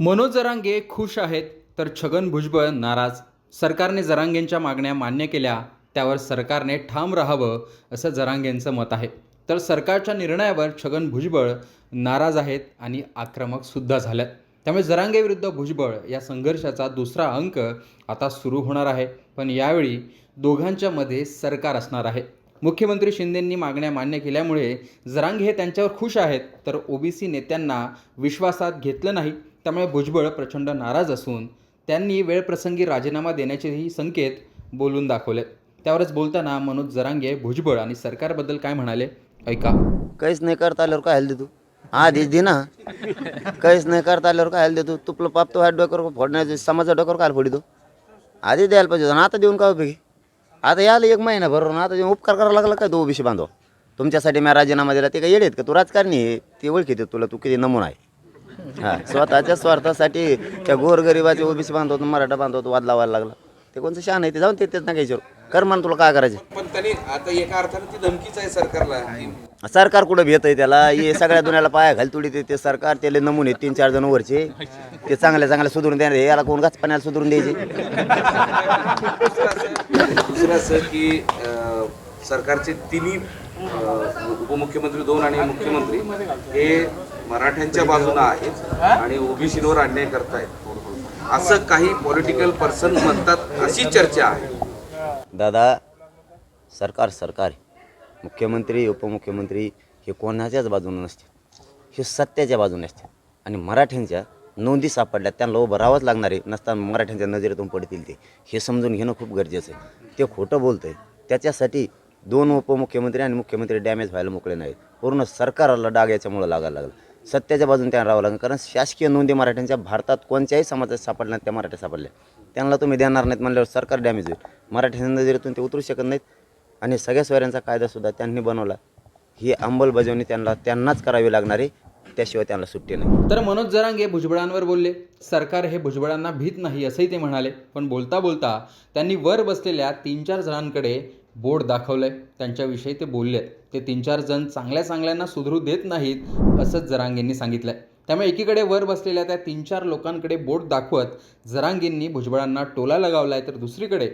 मनोज जरांगे खुश आहेत तर छगन भुजबळ नाराज. सरकारने जरांगेंच्या मागण्या मान्य केल्या त्यावर सरकारने ठाम राहावं असं जरांगेंचं मत आहे. तर सरकारच्या निर्णयावर छगन भुजबळ नाराज आहेत आणि आक्रमकसुद्धा झाल्यात. त्यामुळे जरांगेविरुद्ध भुजबळ या संघर्षाचा दुसरा अंक आता सुरू होणार आहे. पण यावेळी दोघांच्या मध्ये सरकार असणार आहे. मुख्यमंत्री शिंदेंनी मागण्या मान्य केल्यामुळे जरांगे हे त्यांच्यावर खुश आहेत तर ओबीसी नेत्यांना विश्वासात घेतलं नाही. त्यामुळे भुजबळ प्रचंड नाराज असून त्यांनी वेळप्रसंगी राजीनामा देण्याचेही संकेत बोलून दाखवलेत त्यावरच बोलताना मनोज जरांगे भुजबळ आणि सरकारबद्दल काय म्हणाले? ऐका. काहीच नाही करता आल्यावर काय हल्ली तू? आधीच दे ना काहीच नाही करता आल्यावर काय हल्ली तू? तुपलं पाप तो डोक्यावर फोडण्याचे समाजा डोक्यावर काय फोडितो? आधी द्यायला पाहिजे आणि आता देऊन काय उपयोगी आता याला एक महिना भरून आता देऊन उपकार करायला लागला काय तो ओबीसी बांधव? तुमच्यासाठी मी राजीनामा दिला ते काय येडेत का? तू राजकारणी आहे ते ओळखीते तुला तू किती नमुना आहे. हां स्वतःच्या स्वार्थासाठी त्या गोरगरिबाचे ओबीसी बांधवतो मराठा बांधवतो वाद लावायला लागला. ते कोणतं शान आहे ते जाऊन ते तेच ना घ्यायच्यावर कर मान तुला काय करायचे. पण त्यांनी आता एका अर्थाने ती धमकीच आहे सरकारला. सरकार कुठं भेट आहे त्याला? हे सगळ्या दुनियाला पाया घाल तुडी ते ते सरकार. त्याला नमुने तीन चार जण वरचे. ते चांगल्या चांगल्या सुधारून देणार याला कोण गाच पाण्याला सुधारून द्यायचे? दुसरं असं दुसरं असं की अं, सरकारचे तिन्ही उपमुख्यमंत्री दोन आणि मुख्यमंत्री हे मराठ्यांच्या बाजूने आहेत आणि ओबीसीवर अन्याय करतायत. असं काही पॉलिटिकल पर्सन म्हणतात अशी चर्चा आहे. दादा सरकार सरकार. मुख्यमंत्री उपमुख्यमंत्री हे कोणाच्याच बाजूने नसते हे सत्याच्या बाजूने असते आणि मराठ्यांच्या नोंदी सापडल्या त्यांना उभं राहावंच लागणार आहे. नसताना मराठ्यांच्या नजरेतून पडतील ते. हे समजून घेणं खूप गरजेचं आहे. ते खोटं बोलतं आहे त्याच्यासाठी दोन उपमुख्यमंत्री आणि मुख्यमंत्री डॅमेज व्हायला मोकळे नाहीत. पूर्ण सरकारला डाग याच्यामुळं लागायला लागला. सत्याच्या बाजूने त्यांना राहावं लागलं. कारण शासकीय नोंदी मराठ्यांच्या भारतात कोणत्याही समाजात सापडल्या त्या मराठ्या सापडल्या. त्यांना तुम्ही देणार नाहीत म्हणल्यावर सरकार डॅमेज होईल. मराठी नजरेतून ते उतरू शकत नाहीत. आणि सगळ्या सोयऱ्यांचा कायदासुद्धा त्यांनी बनवला. ही अंमलबजावणी त्यांना त्यांनाच करावी लागणार आहे. त्याशिवाय त्यांना सुट्टी नाही. तर मनोज जरांगे भुजबळांवर बोलले सरकार हे भुजबळांना भीत नाही असंही ते म्हणाले. पण बोलता बोलता त्यांनी वर बसलेल्या तीन चार जणांकडे बोर्ड आहे त्यांच्याविषयी ते बोलले आहेत ते तीन चार जण चांगल्या चांगल्यांना सुधरू देत नाहीत असंच जरांगेंनी आहे त्यामुळे एकीकडे वर बसलेल्या त्या तीन चार लोकांकडे बोट दाखवत जरांगेंनी भुजबळांना टोला लगावला आहे तर दुसरीकडे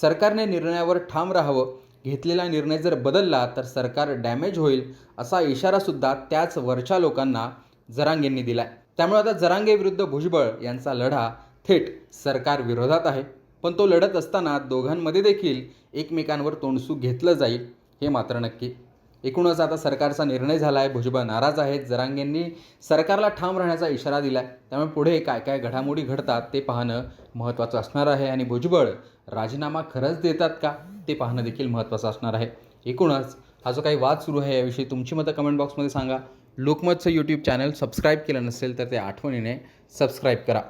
सरकारने निर्णयावर ठाम राहावं घेतलेला निर्णय जर बदलला तर सरकार डॅमेज होईल असा इशारासुद्धा त्याच वरच्या लोकांना जरांगेंनी दिलाय. त्यामुळे आता जरांगे विरुद्ध भुजबळ यांचा लढा थेट सरकारविरोधात आहे. पण तो लढत असताना दोघांमध्ये देखील एकमेकांवर तोंडसूक घेतलं जाईल हे मात्र नक्की. एकूणच आता सरकारचा निर्णय झाला आहे भुजबळ नाराज आहेत जरांगेंनी सरकारला ठाम राहण्याचा इशारा दिला आहे त्यामुळे पुढे काय काय घडामोडी घडतात ते पाहणं महत्त्वाचं असणार आहे. आणि भुजबळ राजीनामा खरंच देतात का ते पाहणं देखील महत्त्वाचं असणार आहे. एकूणच हा जो काही वाद सुरू आहे याविषयी तुमची मतं कमेंट बॉक्समध्ये सांगा. लोकमतचं यूट्यूब चॅनल सबस्क्राईब केलं नसेल तर ते आठवणीने सबस्क्राईब करा.